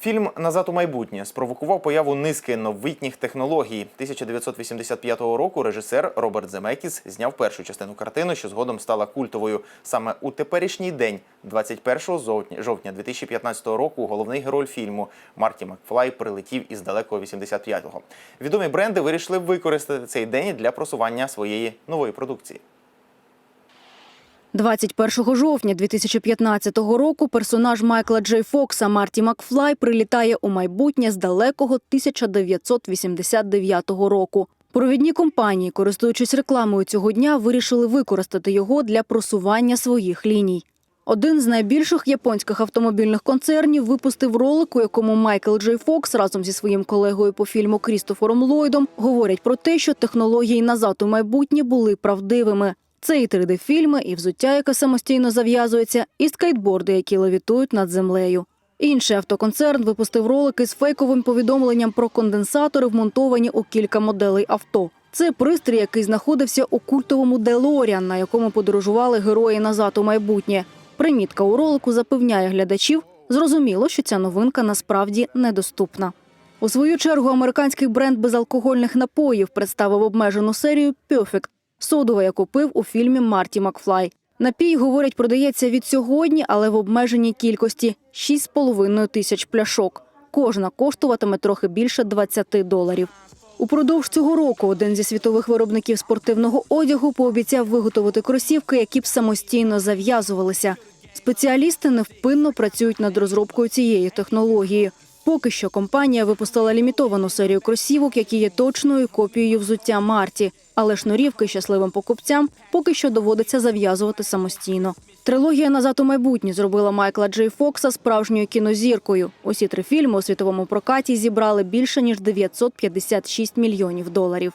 Фільм Назад у майбутнє спровокував появу низки новітніх технологій. 1985 року режисер Роберт Земекіс зняв першу частину картини, що згодом стала культовою. Саме у теперішній день, 21 зовтня- жовтня 2015 року, головний герой фільму Марті Макфлай прилетів із далекого 85-го. Відомі бренди вирішили використати цей день для просування своєї нової продукції. 21 жовтня 2015 року персонаж Майкла Джей Фокса Марті Макфлай прилітає у майбутнє з далекого 1989 року. Провідні компанії, користуючись рекламою цього дня, вирішили використати його для просування своїх ліній. Один з найбільших японських автомобільних концернів випустив ролик, у якому Майкл Джей Фокс разом зі своїм колегою по фільму Крістофером Ллойдом говорять про те, що технології назад у майбутнє були правдивими. Це і 3D-фільми, і взуття, яке самостійно зав'язується, і скейтборди, які левітують над землею. Інший автоконцерн випустив ролики з фейковим повідомленням про конденсатори, вмонтовані у кілька моделей авто. Це пристрій, який знаходився у культовому Делоріан, на якому подорожували герої назад у майбутнє. Примітка у ролику запевняє глядачів, зрозуміло, що ця новинка насправді недоступна. У свою чергу американський бренд безалкогольних напоїв представив обмежену серію Perfect, содова, яку пив у фільмі Марті Макфлай. Напій, говорять, продається від сьогодні, але в обмеженій кількості 6,5 тисяч пляшок. Кожна коштуватиме трохи більше 20 доларів. Упродовж цього року один зі світових виробників спортивного одягу пообіцяв виготовити кросівки, які б самостійно зав'язувалися. Спеціалісти невпинно працюють над розробкою цієї технології. Поки що компанія випустила лімітовану серію кросівок, які є точною копією взуття Марті, але шнурівки щасливим покупцям поки що доводиться зав'язувати самостійно. Трилогія назад у майбутнє зробила Майкла Джей Фокса справжньою кінозіркою. Усі три фільми у світовому прокаті зібрали більше ніж 956 мільйонів доларів.